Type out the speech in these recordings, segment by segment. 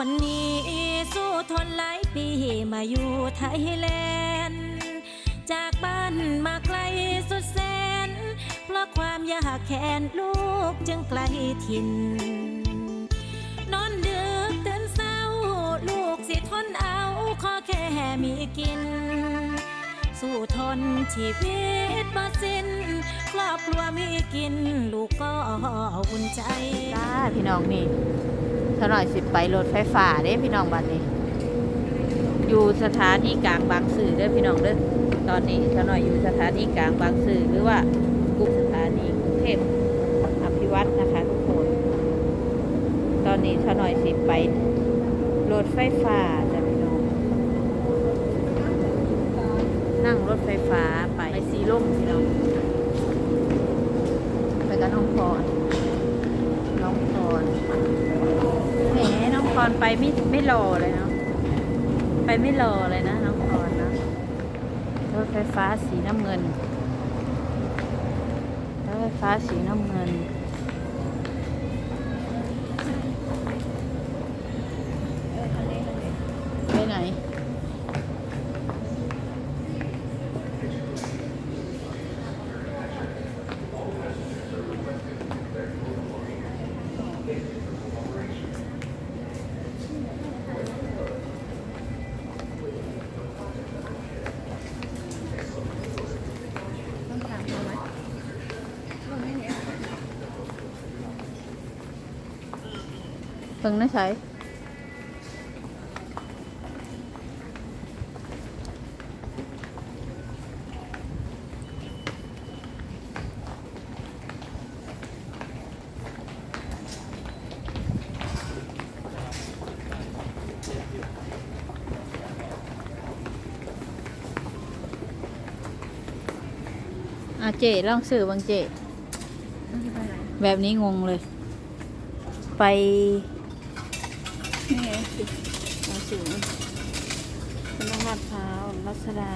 คนนี้สู้ทนหลายปีมาอยู่ไทยแลนด์จากบ้านมาไกลสุดแสน เพราะความยากแค้นลูกจึงไกลถิ่น นอนดึกตื่นเศร้า ลูกสิทนเอาขอแค่มีกิน สู้ทนชีวิตบ่สิ้นครอบครัวมีกิน ลูกก็อุ่นใจ จ้าพี่น้องนี่ เท่าหน่อยสิไปรถไฟฟ้าเด้พี่น้องบัดนี้ อยู่สถานีกลางบางซื่อเด้พี่น้องเด้อตอนนี้เท่าหน่อยอยู่สถานีกลางบางซื่อหรือว่ากรุงสถานีกรุงเทพอภิวัตนะคะทุกคน ตอนนี้เท่าหน่อยสิไปรถไฟฟ้าจ้ะพี่น้อง นั่งรถไฟฟ้าไปไปสีลมพี่น้องไปกับน้องพร ไปไม่ไม่รอเลยเนาะไปไม่รอเลยนะน้องพรนะรถไฟฟ้าสีน้ำเงินรถไฟฟ้าสีน้ำเงิน ไปไหน ต้องถามเขาไหมลงไม่เนี้ย เพิ่งนะใช้อาเจลองสื่อบางเจต้องไปไหนแบบนี้งงเลย ไปนี่ไงสิเรา สูงเป็นน้องลาดพร้าวรัชดา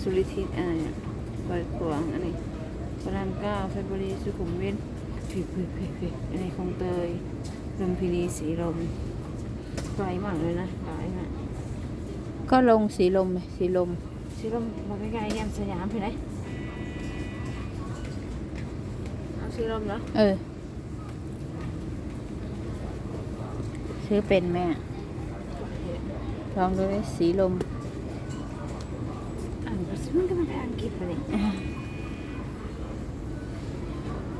สุริทิตอะไรเนี่ยบอยขวางอันนี้พระรามเก้าเพชรบุรีสุขุมวิทผิดผิดผิดผิดอันนี้คงเตยลมพินีสีลมไกลมากเลยนะไกลมากก็ลงสีลมไหมสีลม สีลมมาใกล้ๆแยมสยามไปไหนเอาสีลมเหรอเออซื้อเป็นไหมอะ ลองดูดิสีลม อ่านภาษามันก็ไม่ได้อังกฤษไปเลย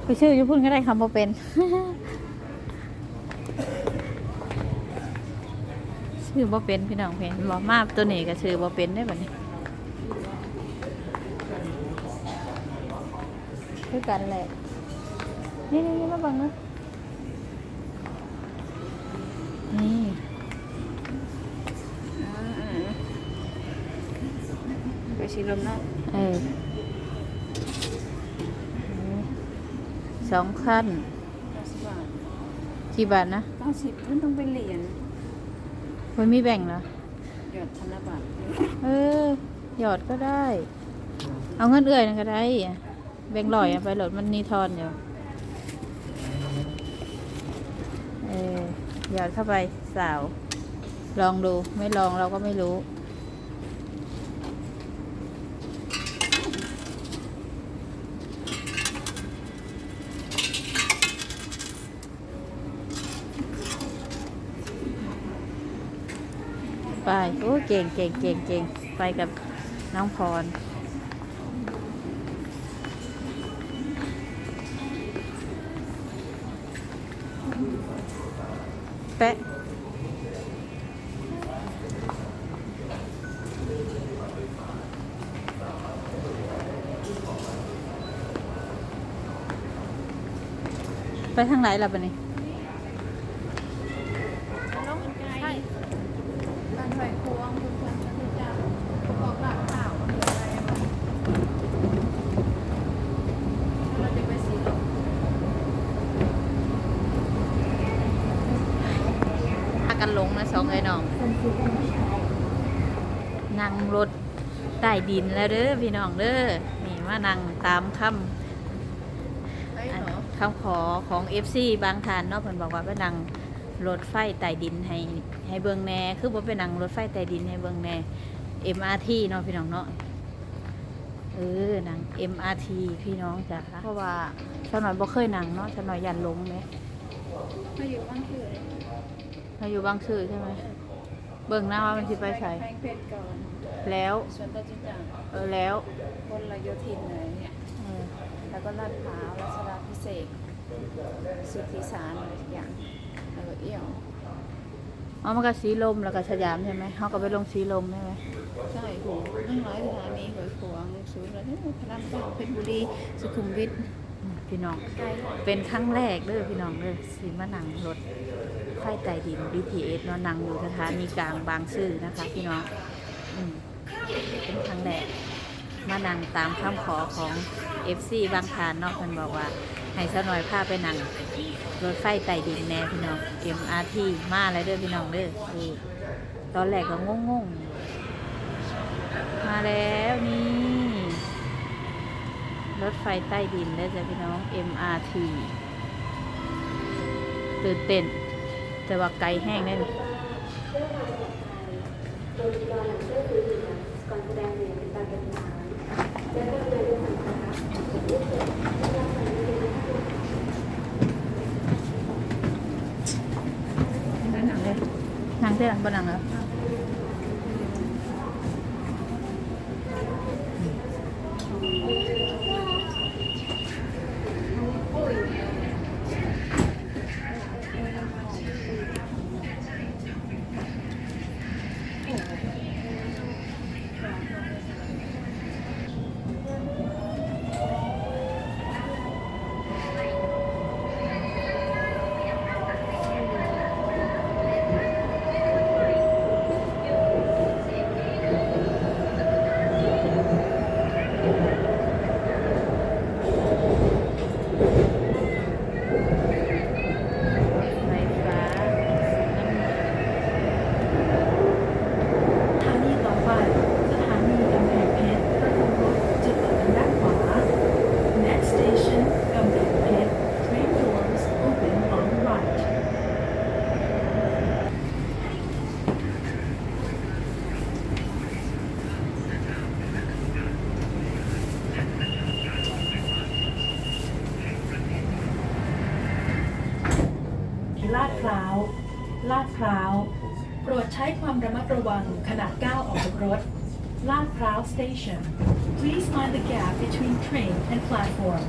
ไปชื่อจะพูดก็ได้คำว่าเป็น ชื่อบ่เป็นพี่น้องเพนบอกมาตัวนี้ก็ชื่อบ่เป็นได้แบบนี้คือกันแหละนี่นี่นี่มาบังนะนี่ ไปสีลมเนาะเออสองขั้นเก้าสิบบาทกี่บาทนะเก้าสิบมันต้องเป็นเหรียญมันมีแบ่งเหรอหยอดธนบัตรเออ หยอดก็ได้ เอาเงินเอื่อยนั่นก็ได้อะแบ่งลอยอะไปโหลดมันนีทอนอยู่เออหยอดเข้าไปสาว ลองดูไม่ลองเราก็ไม่รู้ ไป โอ้ เก่งเก่งเก่งเก่งไปกับน้องพร แปะไปทางไหนล่ะปะนี่น้องไก่บ้านหอยพวงคุณพันธุ์จักบอกหลักข่าวอะไรเราจะไปสีลม พากันหลงนะสองไอ้น้อง นั่งรถ ใต้ดินแล้วเด้อพี่น้องเด้อนี่มานั่งตามคำไปอันเหรอคำขอของ FC บางทานเนาะเพิ่นบอกว่าไปนั่งรถไฟใต้ดินให้ให้เบิ่งแหน่คือบ่ไปนั่งรถไฟใต้ดินให้เบิ่งแหน่ MRT เนาะพี่น้องเนาะเออนั่ง MRT พี่น้องจ้ะเพราะว่าชาวหน่อยบ่เคยนั่งเนาะชาวหน่อยยันหลงไหมมาอยู่บ้านคือเราอยู่บางซื่อใช่ไหมเบิ่งหน้าว่ามันสิไปใส่แพงเพชรก่อน แล้วส่วนตัวจุดจังเออแล้วบนระโยธินเลยเนี่ยเออแล้วก็ลาดพร้าวรัชดาพิเศษกสุทธิสารอะไรทุกอย่างแล้วก็เอี่ยวเอามันก็สีลมแล้วก็สยามใช่ไหมเขาก็ไปลงสีลมใช่ไหมใช่โหนั่งร้อยสถานีหวยขวงศูนย์อะไรพระรามเก้าเพชรบุรีสุขุมวิทอืมพี่น้อง ใกล้เป็นครั้งแรกเด้อพี่น้องเด้อสีมานั่งรถไฟใต้ดิน BTS เนาะนั่งอยู่สถานีกลางบางซื่อนะคะ พี่น้องอืม เป็นครั้งแรกมานั่งตามคำขอของ FC บางทานเนาะเพิ่นบอกว่า ให้สหน่อยพาไปนั่งรถไฟใต้ดินแน่พี่น้อง MRT มาเลยเด้อพี่น้องเด้อตอนแรกก็งงๆมาแล้วนี่ รถไฟใต้ดินเด้อจ้ะพี่น้อง MRT ตื่นเต้น แต่ว่าไกลแห้งแน่นี่ นั่งเลยนั่งเต้นบ่นั่งแล้ว ไฟฟ้าน้ำเงิน สถานีต่อไป สถานีกำแพงเพชรประตูรถจะเปิดทางด้านขวา Next station กำแพงเพชร Train doors open on the right ลาดพร้าว ลาดพร้าว โปรดใช้ความระมัดระวังขณะก้าวออกจากรถ ลาดพร้าว station please mind the gap between train and platform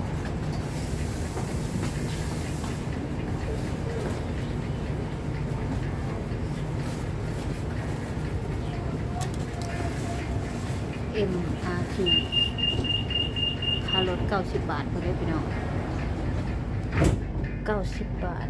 เอ็มอาร์ทีค่ารถเก้าสิบบาทพอได้พี่น้องเก้าสิบบาท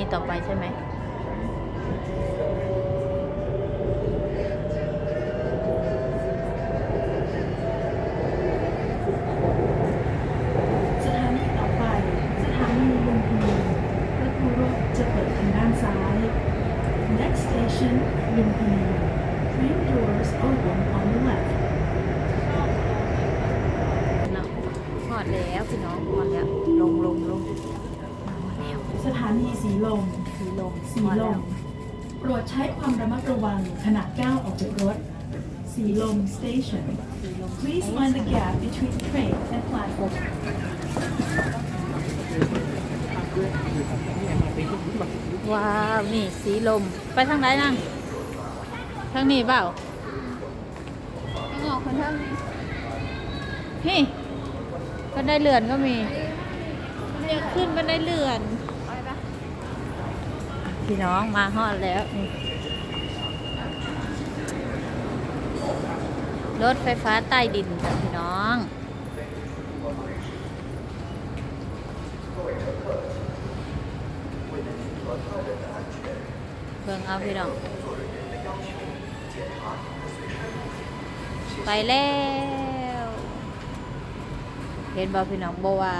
นีต่อไปใช่ไหม สถานีต่อไป สถานีลุมพินีประตูรถจะเปิดทางด้านซ้าย Next station ลุมพินี Train doors open on the left เนาะหอดแล้วพี่น้องหอดแล้ว ลงลงลงมาแล้ว สถานีสีลม สีลม สี หอด ล แล้ว ม โปรดใช้ความระมัดระวังขณะก้าวออกจากรถ สีลม station Please mind the gap between train and platform ว้าว นี่สีลม ไปทางไหนนั่ง ทางนี้เปล่าทางออกคนทางนี้นี่บันไดเลื่อนก็มีอยากขึ้นบันไดเลื่อน พี่น้องมาฮอดแล้วนี่ รถไฟฟ้าใต้ดินจ้ะพี่น้องเบิ่งเอาพี่น้อง ไปแล้ว เห็นบ่พี่น้องบ่ว่า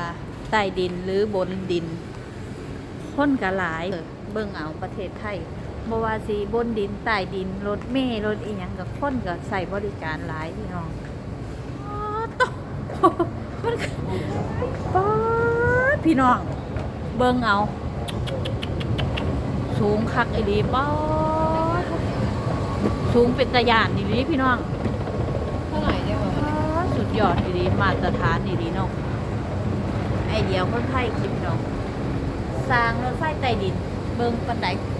ใต้ดินหรือบนดินคนกระหลาย เบิ่งเอาประเทศไทย บ่ว่าสิบนดินใต้ดินรถเมล์รถอีหยังกับคนก็ใส่บริการหลายพี่น้องอ๊าดโตมันป๊าพี่น้อง เบิ่งเอา สูงคักไอ้ดีป๊าสูงเป็นตะยานนี่ดีพี่น้องเท่าไหร่ได้บ่ป๊าดสุดยอดดีมาตรฐานนี่ดีเนาะไอเดียวคนไทยคิดพี่น้องสร้างรถไฟใต้ดิน เบิ่งปันไดโค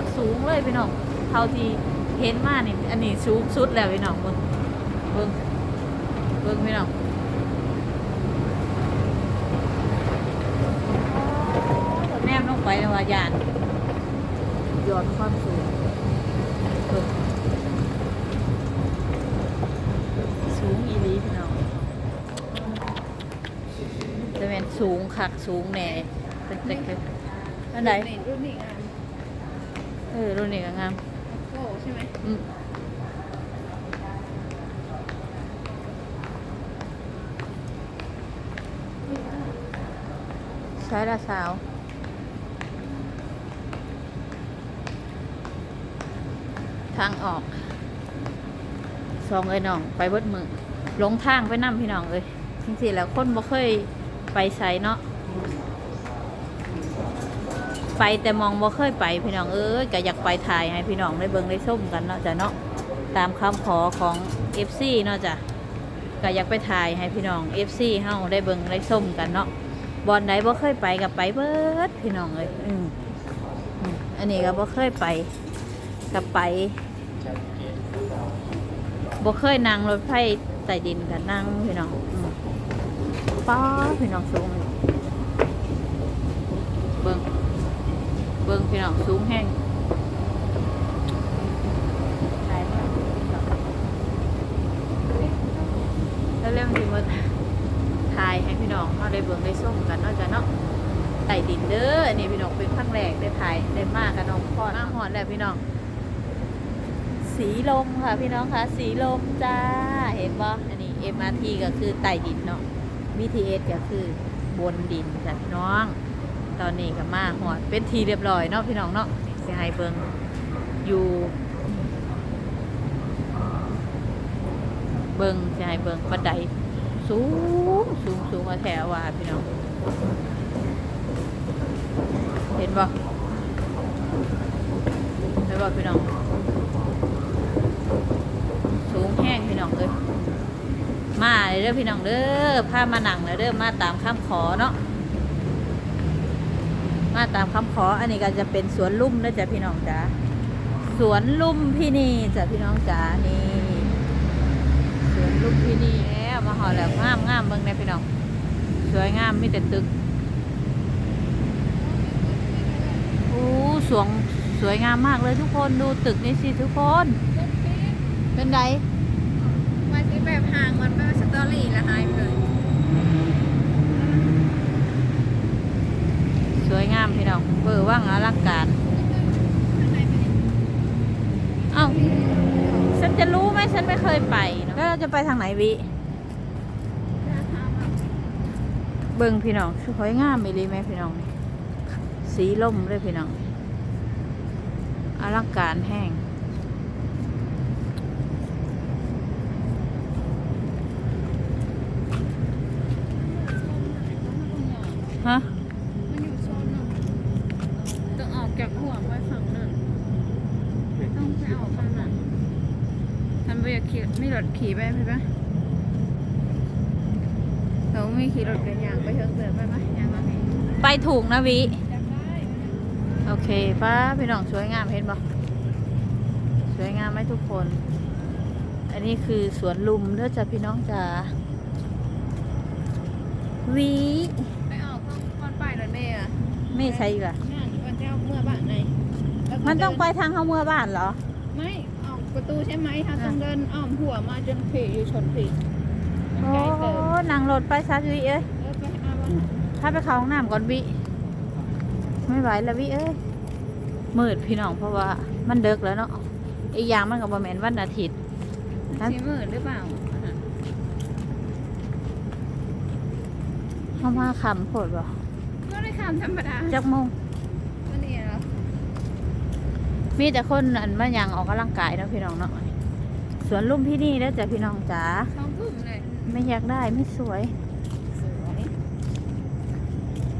ตรสูงเลยพี่น้องเท่าที่เห็นมานี่อันนี้สูงสุดแล้วพี่น้องเบิ่งเบิ่งเบิ่งพี่น้องแนมลงไปนะว่ายานยอดความสูงสูงอีลีพี่น้องจะเป็นสูงคักสูงแหน่เป็นเต็กๆอันไหนรุ่นนี้งาน เออรุ่นนี้ก็งามโก้ใช่ไหมอืมใช้ละสาวทางออกสองเอ้ยน้อง ไปเบิดมือหลงทางไปนั่พี่น้องเลยจริงๆแล้วคนบ่เคยไปใส่เนาะ ไปแต่มองบ่เคยไปพี่น้องเอ้ยก็อยากไปถ่ายให้พี่น้องได้เบิ่งได้ส้มกันเนาะจ้ะเนาะตามคำขอของ FC เนาะจ้ะก็อยากไปถ่ายให้พี่น้อง FC เฮาได้เบิ่งได้ส้มกันเนาะบอลใดบ่เคยไปกับไปเบิดพี่น้องเอ้ยอืมอันนี้ก็บ่เคยไปกับไปบ่เคยนั่งรถไฟใต้ดินกับนั่งพี่น้องอืมป้าพี่น้องสูงเบิ่ง เบิ่งพี่น้องสูงแห้งแล้วเริ่มที่มาถ่ายให้พี่น้องเขาได้เบิ่งได้ส้มกันนาะจ้ะเนาะไต่ดินเด้อนนี้พี่น้องเป็นครั้งแรกได้ถ่ายได้มากกับน้องพอน้าหอนแล้วพี่น้อง สีลมค่ะพี่น้องคะสีลมจ้าเห็นบ่อันนี้ MRT ก็คือไต่ดินเนาะ BTS ก็คือบนดินจ้ะพี่น้อง ตอนนี้ก็มาหอดเป็นทีเรียบร้อยเนาะพี่น้องเนาะสิให้เบิงอยู่เบิงสิให้เบิงบันไดสูงสูงสูงกว่าแถวว่าพี่น้อง เห็นบ่เห็นบ่พี่น้อง สูงแห้งพี่น้องเลยมาเลยเด้อพี่น้องเด้อพามาหนังเลยเด้อมาตามคำขอเนาะ มาตามคำขออันนี้ก็จะเป็นสวนลุ่มนะจ๊ะพี่น้องจ๋าสวนลุ่มพี่นี่จ้ะพี่น้องจ๋านี่สวนลุ่มพี่นี่แล้วมาหอแล้วงามงามเบิ่งในพี่น้องสวยงามมีแต่ตึกโอ้สวงสวยงามมากเลยทุกคนดูตึกนี่สิทุกคน เป็นไดมาที่แบบห่างมันเป็นสตอรี่ละหายไปเลย วยงามพี่น้องน้องเบอร์ว่างอลังการ เอ้า ฉันจะรู้ไหมฉันไม่เคยไปเนอะแล้วเราจะไปทางไหนวิ เบิ่งพี่น้องสวยงามอีหลีไหมพี่น้องนี่สีล่มเลยพี่น้องอลังการแห้งฮะ มันอยู่โซนหนึ่งต้องออกจากหัวไปฝั่งหนึ่งต้องไปออกฝั่งนั้นทำไปอยากขี่ไม่ร ถขี่ไปไปปะเราไม่ขี่รถกันยางไปเชิงเสือไปปะยางมาไหมไปถูกนะวิจำได้โอเคป้าพี่น้องสวยงามเห็นบ่สวยงามไหมทุกคน อันนี้คือสวนลุมเด้อจ้ะพี่น้องจ๋าวิไปออกข้างก่อนไปรถเมย์อะไม่ใช่อีกล่ะนั่นมันจะเอาเมื่อบ้านไหนแล้วก็มันต้องเดิไปทางเข้าเมื่อบ้านเหรอไม่ออก ประตูใช่ไหมคะต้องเดินอ้อมหัวมาจนผีอยู่ชนผีโอ้ไกลเติบนั่งรถไปซะวิเอ้ยเออไปเอาบ้านถ้าไปเข้าห้องน้ำก่อนวิไม่ไหวแล้ววิเอ้ยมืดพี่น้องเพราะว่ามันเดึกแล้วเนาะอีกอย่างมันกับบแมนวันอาทิตย์ครับสีมืดหรือเปล่าเข้ามาคำโพดบ่ก็ได้คำธรรมดาจักโมงก็นี่เหรอ มีแต่คนอันมายังออกกำลังกายเนาะพี่น้องเนาะสวนลุมพี่นี่แล้วจ้ะพี่น้องจ๋าสองทุ่มเลยไม่อยากได้ไม่สวย สวย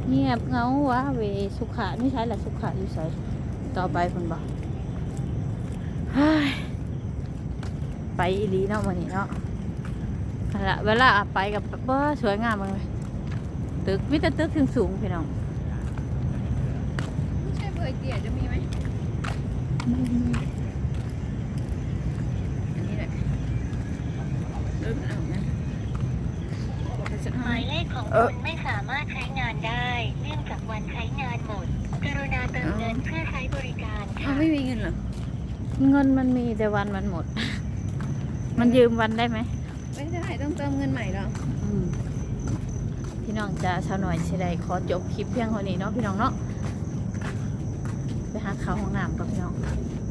เงียบเหงาวะเวสุขานี่ใช้แหละสุขาอยู่ใส่ต่อไปคุณบอกเฮ้ยไปอีหลีเนาะวันนี้เนาะนั่นละเวลาไปกับเบ้อสวยงามมากเลยตึกมิตรตึกถึงสูงพี่น้องไม่ใช่เบอร์เกียจะมีไหม อันนี้แหละเริ่มเอานะบอกไปสักหห้ามายเลขของคุณไม่สามารถใช้งานได้ เนื่องจากวันใช้งานหมด กรุณาเติมเงินเพื่อใช้บริการอ้าค่ะวไม่มีเงินเหรอ เงินมันมีแต่วันมันหมด มันยืมวันได้ไหม ไม่ได้ต้องเติมเงินใหม่เหรออืมพี่น้องจะชาวหน่อยสิได้ขอจบคลิปเพียงเท่านี้เนาะพี่น้องเนาะ ไปหาข้าวห้องน้ำกับพี่น้อง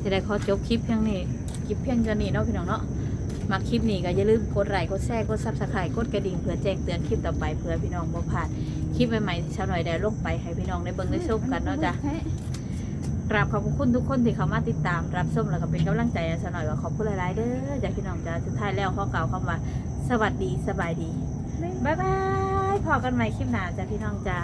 สิได้ขอจบคลิปเพียงนี้คลิปเพียงเท่านี้เนาะพี่น้องเนาะมาคลิปนี้ก็อย่าลืมกดไลค์กดแชร์กดซับสไครต์กดกระดิ่งเพื่อแจ้งเตือนคลิปต่อไปเพื่อพี่น้องบ่พลาดคลิปใหม่ๆที่ชาวหน่อยได้ลงไปให้พี่น้องได้เบิ่งได้ชมกันเนาะจ้ะกราบขอบคุณทุกคนที่เข้ามาติดตามรับชมแล้วก็เป็นกำลังใจชาวหน่อยก็ขอบคุณหลายๆเด้อจ้ะพี่น้องจ้ะสุดท้ายแล้วข้อกล่าวคำว่าสวัสดีสบายดีบ๊ายบายพอกันใหม่คลิปหน้าจ้ะพี่น้องจ้า